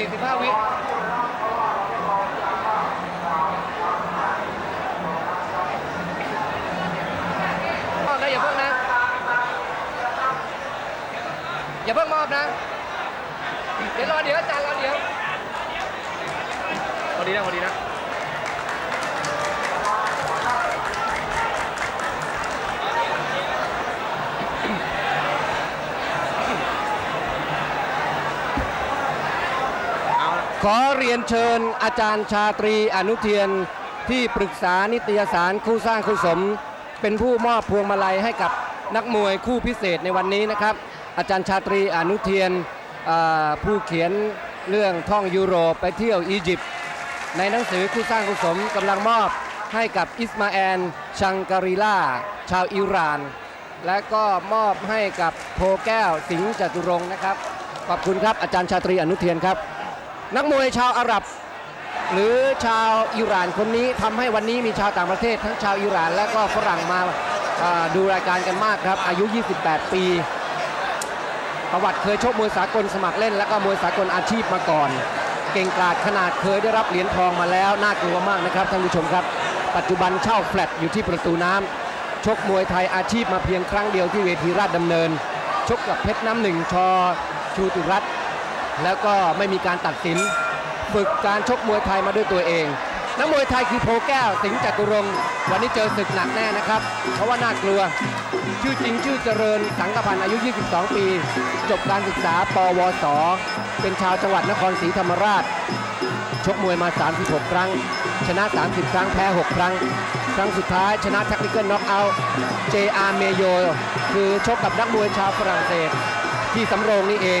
45 วิมอบนะอย่าเพิ่งนะ อย่าเพิ่งมอบนะ เดี๋ยวรอเดี๋ยวอาจารย์รอเดี๋ยวพอดีนะพอดีนะ ขอเรียนเชิญอาจารย์ชาตรีอนุเทียนที่ปรึกษานิตยสารคู่สร้างคู่สม เป็นผู้มอบพวงมาลัยให้กับนักมวยคู่พิเศษในวันนี้นะครับ อาจารย์ชาตรีอนุเทียนผู้เขียนเรื่องท่องยุโรปไปเที่ยวอียิปต์ในหนังสือคู่สร้างคู่สมกำลังมอบให้กับอิสมาแอลชังการีล่าชาวอิหร่าน และก็มอบให้กับโพแก้วสิงห์จตุรงค์นะครับ ขอบคุณครับอาจารย์ชาตรีอนุเทียนครับ นักมวยชาวอาหรับ หรือชาวอิหร่านคนนี้ทำให้วันนี้มีชาวต่างประเทศ ทั้งชาวอิหร่านและก็ฝรั่งมาดูรายการกันมากครับ อายุ 28 ปี ประวัติเคยชกมวยสากลสมัครเล่น และก็มวยสากลอาชีพมาก่อน เก่งกาจขนาดเคยได้รับเหรียญทองมาแล้ว น่ากลัวมากนะครับท่านผู้ชมครับ ปัจจุบันเช่าแฟลตอยู่ที่ประตูน้ำชกมวยไทยอาชีพมาเพียงครั้งเดียวที่เวทีราชดำเนิน ชกกับเพชรน้ำหนึ่งชอชูติรัตน์ แล้วก็ไม่มีการตัดสินฝึกการชกมวยไทยมาด้วยตัวเองนักมวยไทยคือโพแก้ว สิงห์จตุรงวันนี้เจอศึกหนักแน่นะครับ เพราะว่าน่ากลัว ชื่อจริงชื่อเจริญ สังกพันธ์อายุ 22 ปี จบการศึกษาปวส เป็นชาวจังหวัดนครศรีธรรมราช ชกมวยมา 36 ครั้ง ชนะ 30 ครั้ง แพ้ 6 ครั้ง ครั้งสุดท้ายชนะ Technical Knockout JR Mayo คือชกกับนักมวยชาวฝรั่งเศส ที่สำโรงนี่เอง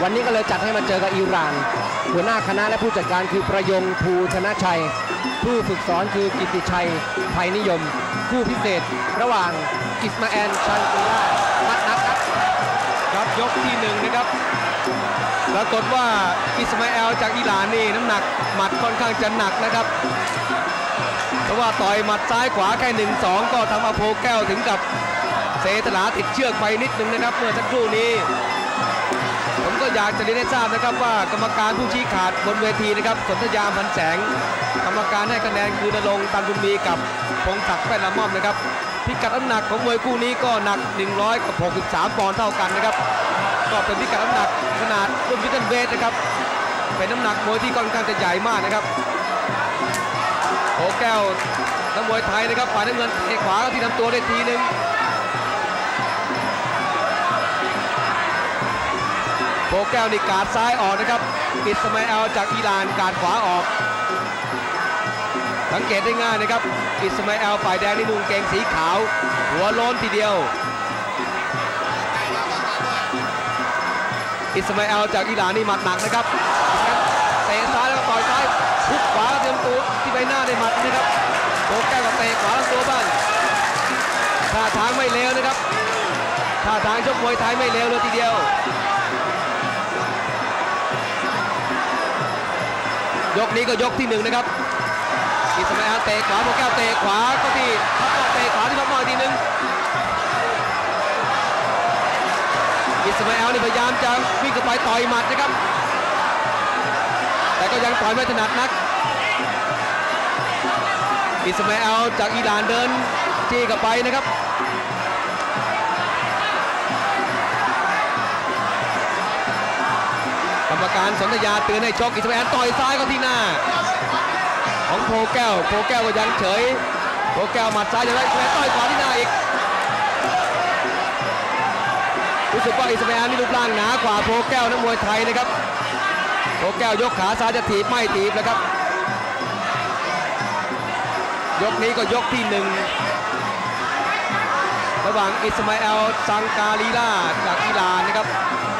วันนี้ก็เลยจัดให้มาเจอกับอิหร่าน หัวหน้าคณะและผู้จัดการคือประยงภูธนะชัย ผู้ฝึกสอนคือกิติชัยไทยนิยม คู่พิเศษ ระหว่างอิสมาแอลชันกุล่ามัดนักครับครับยกที่หนึ่งนะครับปรากฏว่าอิสมาเอลจากอิหร่านนี่น้ำหนักหมัดค่อนข้างจะหนักนะครับเพราะว่าต่อยหมัดซ้ายขวาแค่หนึ่งสองก็ทำเอาโพแก้วถึงกับเสถลาติดเชือกไปนิดนึงนะครับเมื่อสักครู่นี้ ก็อยากจะเรียนให้ทราบนะครับว่ากรรมการผู้ชี้ขาดบนเวทีนะครับสนธยาพันแสง กรรมการให้คะแนนคือนรงตันบุญมีกับพงศักดิ์แป้นละม่อมนะครับพิกัดน้ำหนักของมวยคู่นี้ก็หนัก100กับ63ปอนด์เท่ากันนะครับก็เป็นพิกัดน้ำหนักขนาดรุ่นพิเตนเวทนะครับเป็นน้ำหนักมวยที่ค่อนข้างจะใหญ่มากนะครับโอแก้วนักมวยไทยนะครับฝ่ายน้ำเงินเตะขวาก็ที่ทำตัวได้ทีหนึง โปแก้วนี่การดซ้ายออกนะครับอิสมาเอลจากอิหร่านการดขวาออก สังเกตได้ง่ายนะครับอิสมาเอลฝ่ายแดงนี่นุ่งเกงสีขาว หัวโล้นทีเดียวอิสมาเอลจากอิหร่านนี่หมัดหนักนะครับเตะซ้ายแล้วก็ต่อยซ้ายทุกขวาเตรียมตัวที่ใบหน้าได้หมัดนะครับโปแก้วก็เตะขวาลำตัวบ้างท่าทางไม่เลวนะครับท่าทางชกมวยไทยไม่เลวเลยทีเดียว ยกนี้ก็ยกที่หนึ่งนะครับอิสมาเอลเตะขวาโปแก้วเตะขวาก็ที่พับนอกเตะขวาที่พับนอกอีกทีหนึ่งอิสมาเอลนี่พยายามจะวิ่งเข้าไปต่อยหมัดนะครับ แต่ก็ยังต่อยไม่ถนัดนักอิสมาเอลจากอิหร่านเดินจี้เข้าไปนะครับ รรมการสนธยาเตือนให้ชกอิสมาเอลต่อยซ้ายเข้าที่หน้า ของโพแก้วโพแก้วก็ยังเฉยโพแก้วหมัดซ้ายยังไงอิสมาเอลต่อยขวาที่หน้าอีกรู้สึกว่าอิสมาเอลนี่รูปร่างหนากว่าโพแก้วนักมวยไทยนะครับโพแก้วยกขาซ้ายจะถีบไม่ถีบแล้วครับ ยกนี้ก็ยกที่หนึ่งระหว่างอิสมาเอลซังการีลาจากอิหร่านนะครับ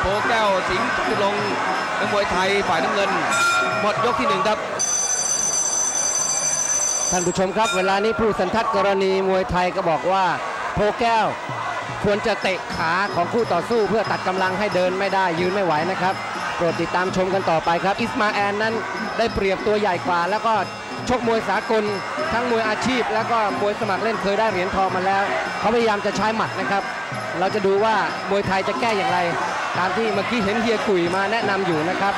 โพแก้วสิงห์ตุลง นักมวยไทยฝ่ายน้ำเงิน หมดยกที่หนึ่งครับ ท่านผู้ชมครับ เวลานี้ผู้สันทัดกรณีมวยไทยก็บอกว่าโพแก้ว ควรจะเตะขาของคู่ต่อสู้เพื่อตัดกำลังให้เดินไม่ได้ยืนไม่ไหวนะครับโปรดติดตามชมกันต่อไปครับ อิสมาแอลนั้นได้เปรียบตัวใหญ่กว่า แล้วก็ชกมวยสากล ทั้งมวยอาชีพ แล้วก็มวยสมัครเล่นเคยได้เหรียญทองมาแล้ว เขาพยายามจะใช้หมัดนะครับ เราจะดูว่ามวยไทยจะแก้อย่างไร ตามที่เมื่อกี้เห็นเฮียกุยมาแนะนำอยู่นะครับ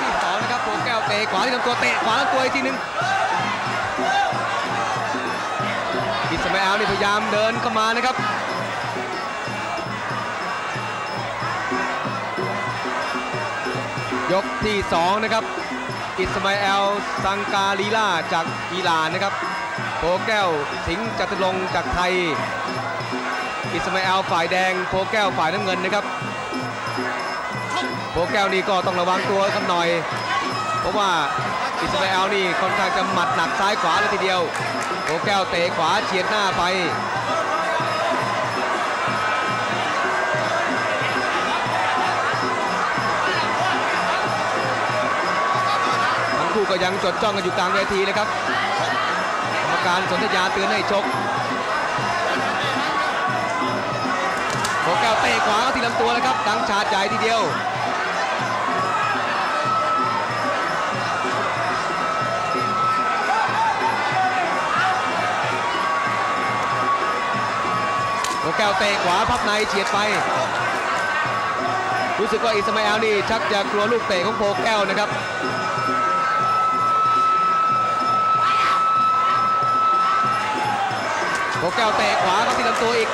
ที่สองนะครับโปแก้วเตะขวาที่ลำตัวเตะขวาลำตัวอีกทีหนึงอิสมาเอลนี่พยายามเดินเข้ามานะครับยกที่ 2 นะครับ อิสมาเอลซังกาลีลาจากอิหร่านนะครับโพแก้วสิงห์จตุรงจากไทย อิสมาเอลฝ่ายแดงโพแก้วฝ่ายน้ำเงินนะครับ โพแก้วนี่ก็ต้องระวังตัวกันหน่อย เพราะว่าอิสมาเอลนี่ค่อนข้างจะหมัดหนักซ้ายขวาเลยทีเดียวโพแก้วเตะขวาเฉียดหน้าไปทั้งคู่ก็ยังจดจ้องกันอยู่กลางเวทีนะครับกรรมการสนธยาเตือนให้ชกโบแก้วเตะขวาเข้าที่ลำตัวแล้วครับดังชาดใหญ่ทีเดียว ก้วเตะขวาพับในเฉียดไป รู้สึกว่าอิสมาเอลนี่ชักจะกลัวลูกเตะของโพแก้วนะครับโพแก้วเตะขวาเข้าที่ลำตัวอีก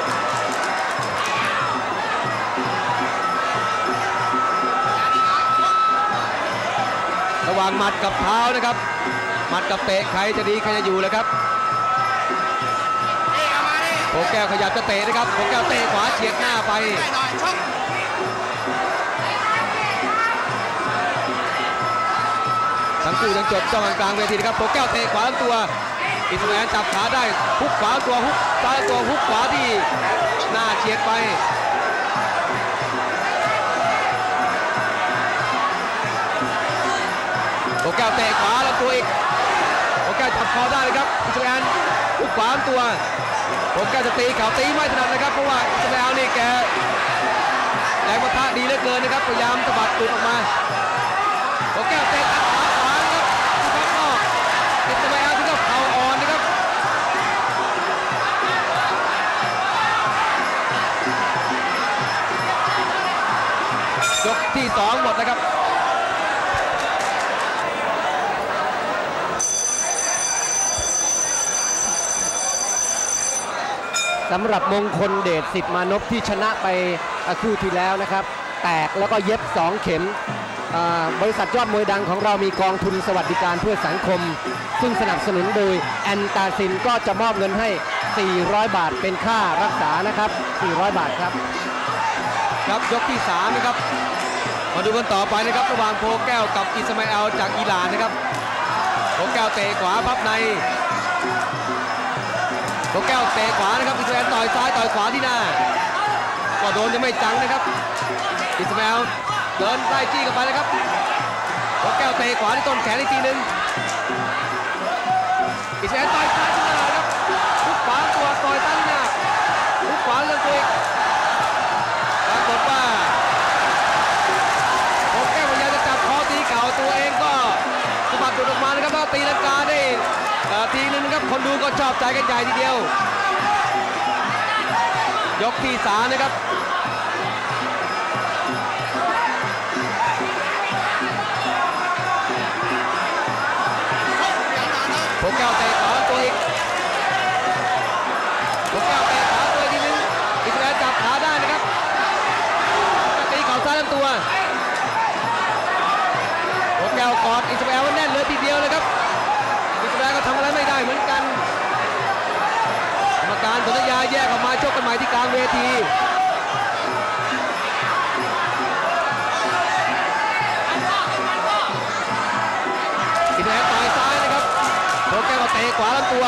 ระหว่างหมัดกับเท้านะครับ หมัดกับเตะใครจะดีใครจะอยู่เลยครับ โพแก้วขยับจะเตะนะครับโพแก้วเตะขวาเฉียดหน้าไปทั้งคู่ยังจดจ้องกลางเวทีนะครับโปแก้วเตะขวาตัวอิสมาเอลจับขาได้ฮุกขวาตัวฮุกซ้ายตัวฮุกขวาที่หน้าเฉียดไปโปแก้วเตะขวาลำตัวอีกโปแก้วจับคอได้เลยครับอิสมาเอลฮุกขวาตัว โปแก้วจะตีเข่าตีไม่ถนัดนะครับเพราะว่าอิสมาเอลนี่แกแรงประทะดีเหลือเกินนะครับพยายามสะบัดตุดออกมาโอแก้วเตะตัดขาขวาครับที่พักนอกติดสมัยเอาที่กับเข่าอ่อนนะครับยกที่สองหมดนะครับ สำหรับมงคลเดชสิทธิ์มานพที่ชนะไปคู่ที่แล้วนะครับ แตกแล้วก็เย็บ 2 เข็มบริษัทยอดมวยดังของเรามีกองทุนสวัสดิการเพื่อสังคม ซึ่งสนับสนุนโดยแอนตาซินก็จะมอบเงินให้ 400 บาทเป็นค่ารักษานะครับ 400 บาทครับ ครับยกที่สามนะครับ มาดูกันต่อไปนะครับ ระหว่างโพแก้วกับอิสมาเอลจากอิหร่านนะครับโพแก้วเตะขวาพับใน โพแก้วเตะขวานะครับอิสมาเอลต่อยซ้ายต่อยขวาที่หน้า ก็โดนยังไม่จังนะครับ อิสมาเอลเดินไล่จี้กันไปนะครับโพแก้วเตะขวาที่ต้นแขนอีกทีหนึ่งอิสมาเอลต่อยซ้าย คนดูก็ชอบใจกันใหญ่ทีเดียว ยกที่สามนะครับโปแก้วเตะขวา ใหม่ที่กลางเวทีอิสราเอลต่อยซ้ายนะครับโปแก้วเตะขวาลำตัว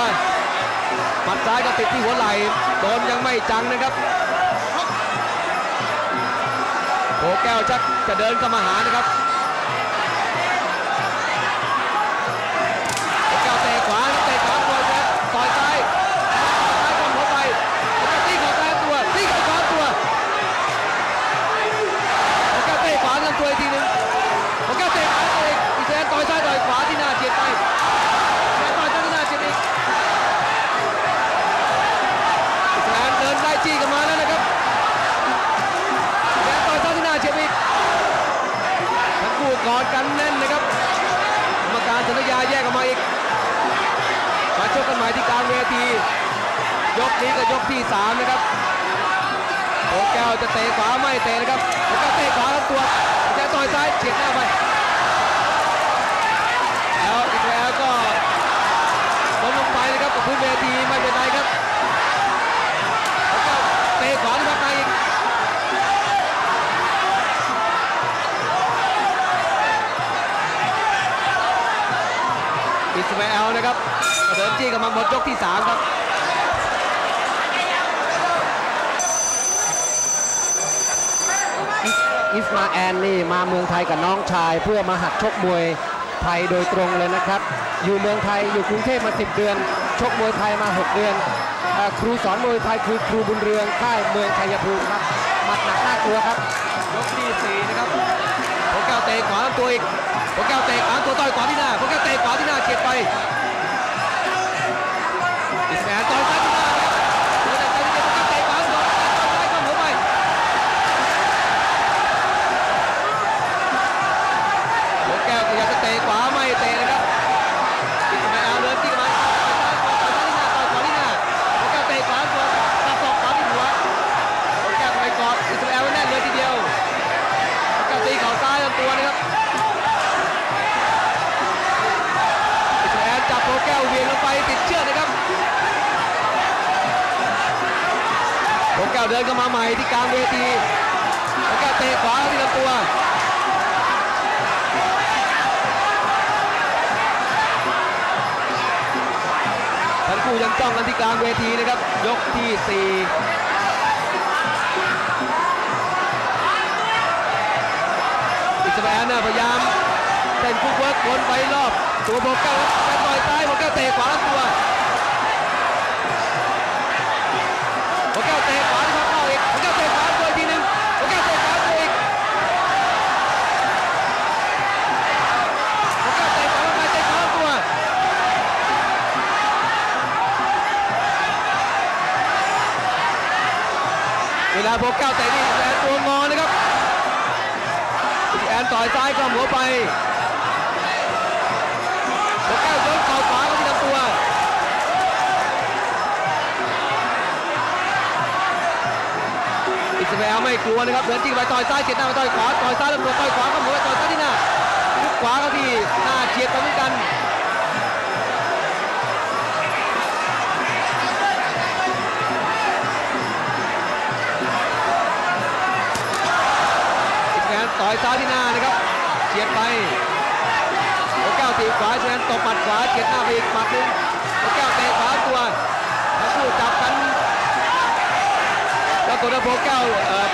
หมัดซ้ายก็ติดที่หัวไหล่โดนยังไม่จังนะครับโปแก้วชักจะเดินเข้ามาหานะครับโปแก้วเตะขวาเตะขวา อดกันแน่นนะครับกรรมการสัญญาแยกออกมาอีก มาชกกันใหม่ที่กลางเวที ยกนี้ก็ยกที่3นะครับโอแก้วจะเตะขวาไม่เตะนะครับแล้วก็เตะขวาทั้งตัวจะต่อยซ้ายเฉียดหน้าไปแล้วอีกแล้วก็ล้มลงไปนะครับกับพื้นเวทีไม่เป็นไรครับ สมาเอลนะครับเดินจี้กันมาหมดยกที่3ครับอิสมาแอนนี่มาเมืองไทยกับน้องชาย เพื่อมาหัดชกมวยไทยโดยตรงเลยนะครับ อยู่เมืองไทยอยู่กรุงเทพมา 10 เดือน ชกมวยไทยมา 6 เดือนเอ่อครูสอนมวยไทยคือครูบุญเรืองค่ายเมืองชัยภูมิครับหมัดหนักน่ากลัวครับยกที่4นะครับโอแก้วเตะขวาลำตัวอีกโอแก้วเตะขวาลำตัวต่อยขวา ที่ โอแก้วเดินเข้ามาใหม่ที่กลางเวทีแก้วเตะขวาที่ลำตัวทั้งคู่ยังจ้องกันที่กลางเวทีนะครับ ยกที่4อิสมาเอลน่ะพยายามเต้นฟุตเวิร์กวนไปรอบตัวโบเก้าไปต่อยซ้ายโบเก้าเตะขวาลำตัวโบเก้าเตะขวา เวลาโบเก้าเตะนี่แอนตัวงอนะครับแอนต่อยซ้ายก็หัวไปโบเก้าโยนเข่าขวาเขาที่ลำตัวอิสราเอลไม่กลัวนะครับเดินจิ้งไปต่อยซ้ายเฉียดหน้าไปต่อยขวาต่อยซ้ายลำตัวต่อยขวาเข้าหัวต่อยซ้ายที่หน้าลุกขวาเขาที่หน้าเฉียดไปเหมือนกัน ต่อยซ้ายที่หน้านะครับเฉียดไปโอแก้วตีขวาอิสแมนตบหมัดขวาเฉียดหน้าไปอีกหมัดหนึ่งโอแก้วเตะขวาตัวทั้งคู่จับกันแล้วกดว่าโอแก้วเอ่อ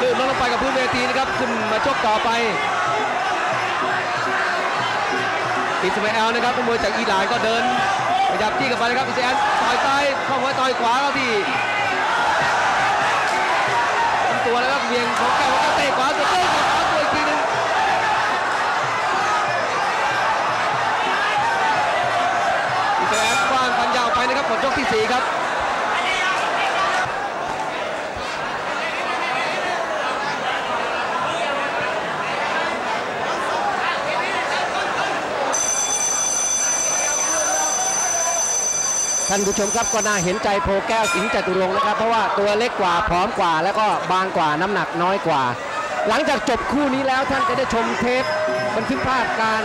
ลื่นลงลงไปกับพื้นเวทีนะครับขึ้นมาชกต่อไปอิสมาเอลนะครับนักมวยจากอิหร่านก็เดินขยับจี้กันไปนะครับอิสมาเอลต่อยซ้ายเข้าหัวต่อยขวาเข้าที่ ตัวแล้วก็เวียงของแก้วก็เตะขวาตัวเตะขวาตัวอีกทีหนึงอิสราเอลกว้างฟันยาวไปนะครับหมดยกที่สี่ครับ ท่านผู้ชมครับก็น่าเห็นใจโพแก้วสิงห์จตุรงค์นะครับ เพราะว่าตัวเล็กกว่าพร้อมกว่า แล้วก็บางกว่าน้ำหนักน้อยกว่า หลังจากจบคู่นี้แล้วท่านจะได้ชมเทปบันทึกภาพการ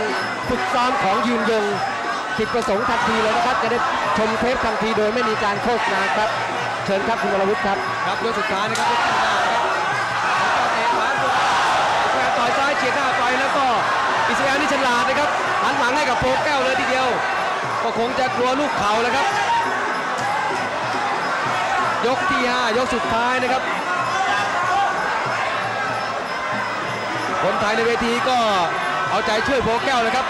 ฝึกซ้อมของยืนยงสิทธิประสงค์ทันทีเลยนะครับ จะได้ชมเทปทันทีโดยไม่มีการโฆษณาครับ เชิญครับคุณวรวุฒิครับครับยกสุดท้ายนะครับยกที่ห้านะครับอก้วเตะขวาตัวอิสราเอลต่อยซ้ายเฉียดหน้าไปแล้วก็อิสราเอลนี่ฉลาดนะครับหันหลังให้กับโปแก้วเลยทีเดียวก็คงจะกลัวลูกเข่าแล้วครับ ยกที่ห้ายกสุดท้ายนะครับ คนไทยในเวทีก็เอาใจช่วยโพแก้วนะครับ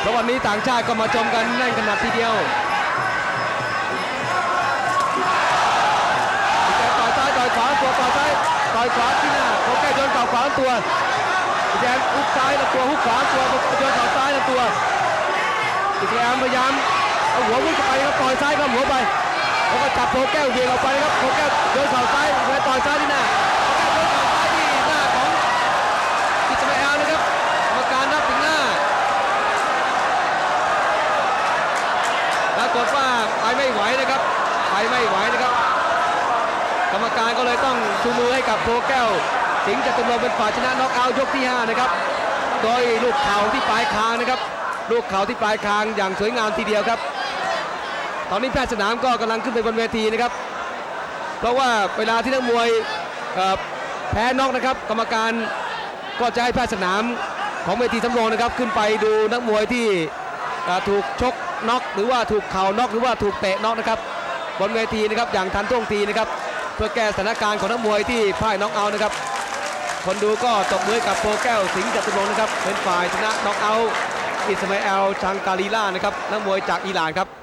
เพราะวันนี้ต่างชาติก็มาชมกันแน่นขนาดทีเดียวต่อยซ้ายต่อยขวาตัวต่อยซ้ายต่อยขวาที่หน้าโพแก้วโยนเข่าขวาตัวแดงฮุกซ้ายลำตัวฮุกขวาตัวโยนเข่าซ้ายลำตัว อิสราเอลพยายามเอาหัววิ่งไปครับต่อยซ้ายครับหัวไป แล้วก็จับโพแก้วเวียงออกไปครับโพแก้วโดนเข่าซ้ายแล้ต่อยซ้ายที่หน้าโดนเข่าซ้ายที่หน้าของอิสราเอลนะครับกรรมการนับถึงหน้าปรากฏว่าไปไม่ไหวนะครับไปไม่ไหวนะครับ กรรมการก็เลยต้องชูมือให้กับโพแก้ว สิงห์จะตุรงเป็นฝ่ายชนะน็อกเอาท์ยกที่ 5 นะครับ โดยลูกเข่าที่ปลายคางนะครับ ลูกเข่าที่ปลายคางอย่างสวยงามทีเดียวครับ ตอนนี้แพทย์สนามก็กำลังขึ้นไปบนเวทีนะครับ เพราะว่าเวลาที่นักมวยแพ้นอกนะครับ กรรมการก็จะให้แพทย์สนามของเวทีสำรองนะครับ ขึ้นไปดูนักมวยที่ถูกชกน็อกหรือว่าถูกเข่าน็อกหรือว่าถูกเตะน็อกนะครับบนเวทีนะครับอย่างทันท่วงทีนะครับเพื่อแก้สถานการณ์ของนักมวยที่พ่ายน็อกเอานะครับคนดูก็ตบมือกับโปรแก้วสิงห์จตุรงนะครับเป็นฝ่ายชนะน็อกเอา อิสมาเอลชังกาลีล่านะครับนักมวยจากอิหร่านครับ